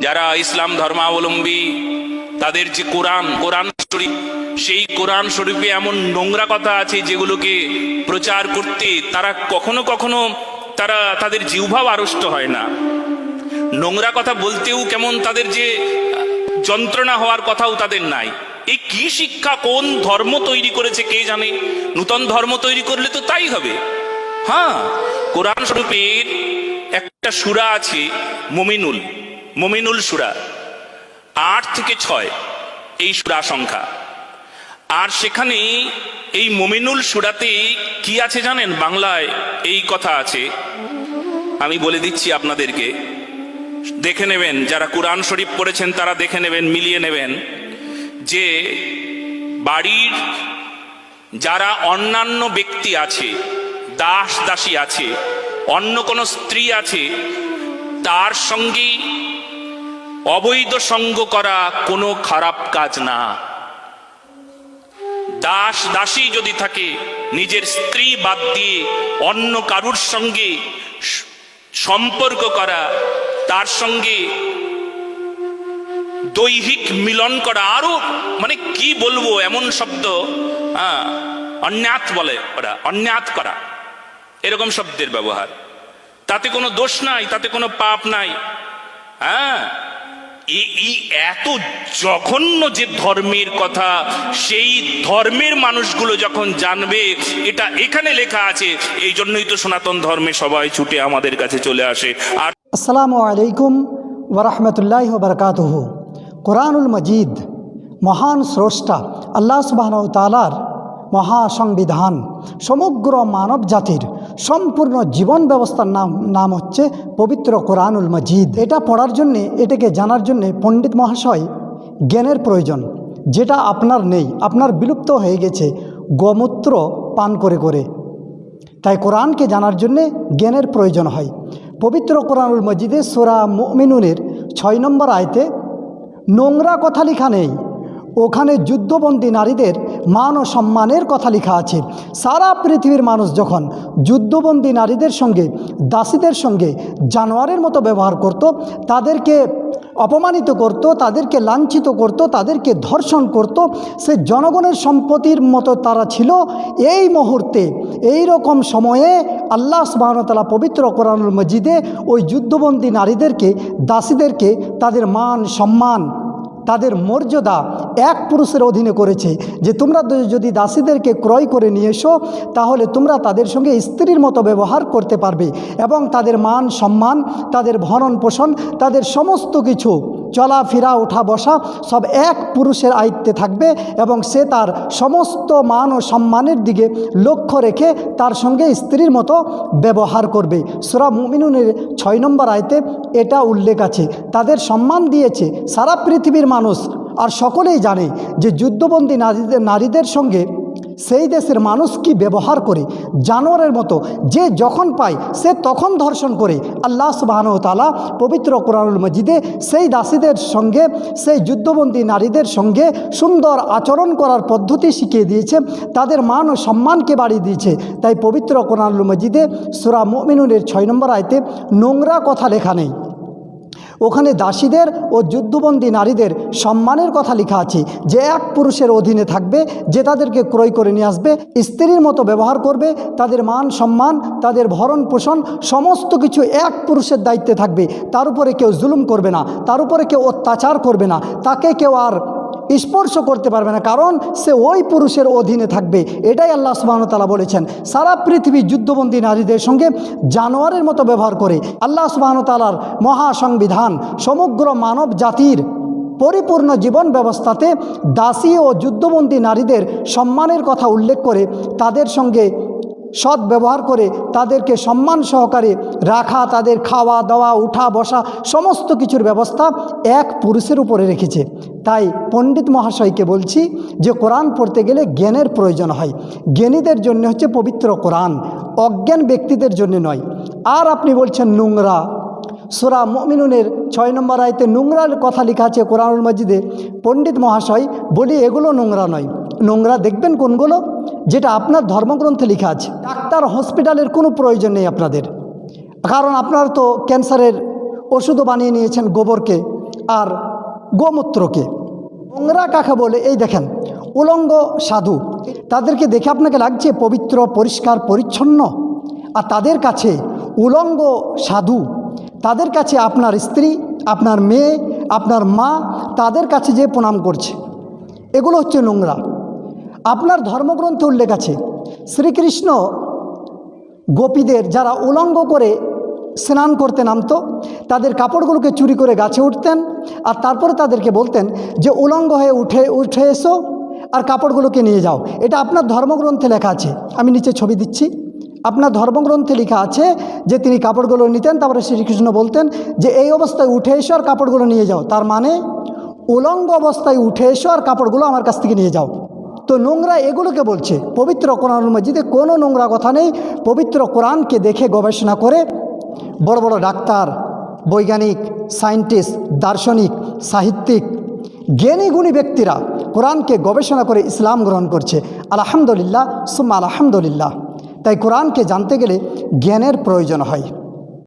যারা ইসলাম ধর্মাবলম্বী, তাদের যে কোরআন কোরআন শরীফ, সেই কোরআন শরীফে এমন নোংরা কথা আছে যেগুলোকে প্রচার করতে তারা কখনো কখনো তারা তাদের জিহ্বাও আড়ষ্ট হয় না। নোংরা কথা বলতেও কেমন তাদের যে যন্ত্রণা হওয়ার কথাও তাদের নাই। এই কি শিক্ষা, কোন ধর্ম তৈরি করেছে কে জানে? নূতন ধর্ম তৈরি করলে তো তাই হবে। হ্যাঁ কোরআন শরীফের একটা সুরা আছে, মমিনুল। মমিনুল সুরা। আট থেকে ছয় এই সুরা সংখ্যা। আর সেখানে এই মমিনুল সুরাতে কি আছে জানেন? বাংলায় এই কথা আছে। আমি বলে দিচ্ছি আপনাদেরকে। দেখে নেবেন, যারা কোরআন শরীফ পড়েছেন তারা দেখে নেবেন, মিলিয়ে নেবেন যে বাড়ির যারা অন্যান্য ব্যক্তি আছে দাস দাসী আছে, অন্য কোনো স্ত্রী আছে, তার সঙ্গে অবৈধ সঙ্গ করা কোনো খারাপ কাজ না। দাস দাসী যদি থাকে, নিজের স্ত্রী বাদ দিয়ে অন্য কারুর সঙ্গে সম্পর্ক করা, তার সঙ্গে দৈহিক মিলন করা, আরও মানে কি বলব এমন শব্দ হ্যাঁ অন্যাত বলে ওরা, অন্যাত করা, এরকম শব্দের ব্যবহার। তাতে কোনো দোষ নাই, তাতে কোনো পাপ নাই। হ্যাঁ এই- এত জঘন্য যে ধর্মের কথা, সেই ধর্মের মানুষগুলো যখন জানবে, এটা এখানে লেখা আছে, এই জন্যই তো সনাতন ধর্মে সবাই ছুটে আমাদের কাছে চলে আসে। আর আসসালামু আলাইকুম ওরহমতুল্লাহ বরকাতহ। কোরআনুল মজিদ, মহান স্রষ্টা, আল্লাহ সুবাহ তালার মহাসংবিধান, সমগ্র মানব জাতির সম্পূর্ণ জীবন ব্যবস্থার নাম নাম হচ্ছে পবিত্র কোরআনুল মজিদ। এটা পড়ার জন্যে, এটাকে জানার জন্যে পণ্ডিত মহাশয় জ্ঞানের প্রয়োজন, যেটা আপনার নেই। আপনার বিলুপ্ত হয়ে গেছে, গোমূত্র পান করে করে। তাই কোরআনকে জানার জন্যে জ্ঞানের প্রয়োজন হয়। পবিত্র কোরআনুল মজিদে সোরা মুমিনুনের ছয় নম্বর আয়তে, নোংরা কথা লেখা নেই। ওখানে যুদ্ধবন্দী নারীদের মান ও সম্মানের কথা লেখা আছে। সারা পৃথিবীর মানুষ যখন যুদ্ধবন্দী নারীদের সঙ্গে, দাসীদের সঙ্গে জানোয়ারের মতো ব্যবহার করত, তাদেরকে অপমানিত করত, তাদেরকে লাঞ্ছিত করত, তাদেরকে ধর্ষণ করত, সে জনগণের সম্পত্তির মতো তারা ছিল। এই মুহূর্তে, এই রকম সময়ে আল্লাহ সুবাহতালা পবিত্র কোরআনুল মজিদে ওই যুদ্ধবন্দী নারীদেরকে, দাসীদেরকে তাদের মান, সম্মান তাদের মর্যাদা এক পুরুষের অধীনে করেছে, যে তোমরা যদি দাসীদেরকে ক্রয় করে নিয়ে এসো, তাহলে তোমরা তাদের সঙ্গে স্ত্রীর মতো ব্যবহার করতে পারবে এবং তাদের মান সম্মান, তাদের ভরণ পোষণ, তাদের সমস্ত কিছু চলাফেরা ওঠা বসা সব এক পুরুষের আয়ত্তে থাকবে এবং সে তার সমস্ত মান ও সম্মানের দিকে লক্ষ্য রেখে তার সঙ্গে স্ত্রীর মতো ব্যবহার করবে। সুরা মুমিনুনের ছয় নম্বর আয়তে এটা উল্লেখ আছে, তাদের সম্মান দিয়েছে সারা পৃথিবীর মানুষ। আর সকলেই জানে যে যুদ্ধবন্দী নারীদের নারীদের সঙ্গে সেই দেশের মানুষ কি ব্যবহার করে? জানোয়ারের মতো যে যখন পায়, সে তখন ধর্ষণ করে। আল্লাহ সুবাহানু তালা পবিত্র কোরআনুল মজিদে সেই দাসীদের সঙ্গে, সেই যুদ্ধবন্দী নারীদের সঙ্গে সুন্দর আচরণ করার পদ্ধতি শিখিয়ে দিয়েছে। তাদের মান ও সম্মানকে বাড়িয়ে দিয়েছে। তাই পবিত্র কোরআনুল মজিদে সুরা মমিনুনের ছয় নম্বর আয়তে নোংরা কথা লেখা নেই। ওখানে দাসীদের ও যুদ্ধবন্দী নারীদের সম্মানের কথা লেখা আছে যে এক পুরুষের অধীনে থাকবে, যে তাদেরকে ক্রয় করে নিয়ে আসবে, স্ত্রীর মতো ব্যবহার করবে, তাদের মান সম্মান, তাদের ভরণ পোষণ, সমস্ত কিছু এক পুরুষের দায়িত্বে থাকবে। তার উপরে কেউ জুলুম করবে না, তার উপরে কেউ অত্যাচার করবে না, তাকে কেউ আর স্পর্শ করতে পারবে না, কারণ সে ওই পুরুষের অধীনে থাকবে। এটাই আল্লাহ সুবাহতালা বলেছেন। সারা পৃথিবী যুদ্ধবন্দী নারীদের সঙ্গে জানোয়ারের মতো ব্যবহার করে আল্লাহ সুবাহতালার মহাসংবিধান সমগ্র মানব জাতির পরিপূর্ণ জীবন ব্যবস্থাতে দাসী ও যুদ্ধবন্দী নারীদের সম্মানের কথা উল্লেখ করে তাদের সঙ্গে সৎ ব্যবহার করে তাদেরকে সম্মান সহকারে রাখা, তাদের খাওয়া, দাওয়া, উঠা, বসা সমস্ত কিছুর ব্যবস্থা এক পুরুষের উপরে রেখেছে। তাই পণ্ডিত মহাশয়কে বলছি যে কোরআন পড়তে গেলে জ্ঞানের প্রয়োজন হয়। জ্ঞানীদের জন্য হচ্ছে পবিত্র কোরআন, অজ্ঞান ব্যক্তিদের জন্য নয়। আর আপনি বলছেন নোংরা। সুরা মমিনুনের ছয় নম্বর আয়তে নোংরার কথা লেখা আছে কোরআনুল মজিদে। পণ্ডিত মহাশয় বলি, এগুলো নোংরা নয়। নোংরা দেখবেন কোনগুলো? যেটা আপনার ধর্মগ্রন্থে লেখা আছে। ডাক্তার হসপিটালের কোনো প্রয়োজন নেই আপনাদের। কারণ আপনার তো ক্যান্সারের ওষুধও বানিয়ে নিয়েছেন গোবরকে। আর গোমূত্রকে। নোংরা কাকে বলে? এই দেখেন, উলঙ্গ সাধু, তাদেরকে দেখে আপনাকে লাগছে পবিত্র, পরিষ্কার, পরিচ্ছন্ন। আর তাদের কাছে উলঙ্গ সাধু, তাদের কাছে আপনার স্ত্রী, আপনার মেয়ে, আপনার মা, তাদের কাছে যে প্রণাম করছে, এগুলো হচ্ছে নোংরা। আপনার ধর্মগ্রন্থে উল্লেখ আছে, শ্রীকৃষ্ণ গোপীদের যারা উলঙ্গ করে স্নান করতে নামতো, তাদের কাপড়গুলোকে চুরি করে গাছে উঠতেন, আর তারপরে তাদেরকে বলতেন যে, উলঙ্গ হয়ে উঠে উঠে এসো আর কাপড়গুলোকে নিয়ে যাও। এটা আপনার ধর্মগ্রন্থে লেখা আছে। আমি নিচে ছবি দিচ্ছি। আপনার ধর্মগ্রন্থে লেখা আছে যে, তিনি কাপড়গুলো নিতেন, তারপরে শ্রীকৃষ্ণ বলতেন যে, এই অবস্থায় উঠে এসো আর কাপড়গুলো নিয়ে যাও। তার মানে উলঙ্গ অবস্থায় উঠে এসো আর কাপড়গুলো আমার কাছ থেকে নিয়ে যাও। তো নোংরা এগুলোকে বলছে, পবিত্র কোরআন মসজিদে কোনো নোংরা কথা নেই। পবিত্র কোরআনকে দেখে গবেষণা করে বড় বড় ডাক্তার, বৈজ্ঞানিক, সায়েন্টিস্ট, দার্শনিক, সাহিত্যিক জ্ঞানী গুণী ব্যক্তিরা কোরআনকে গবেষণা করে ইসলাম গ্রহণ করছে। আলহামদুলিল্লাহ, সুম্মা আলহামদুলিল্লাহ। তাই কোরআনকে জানতে গেলে জ্ঞানের প্রয়োজন হয়।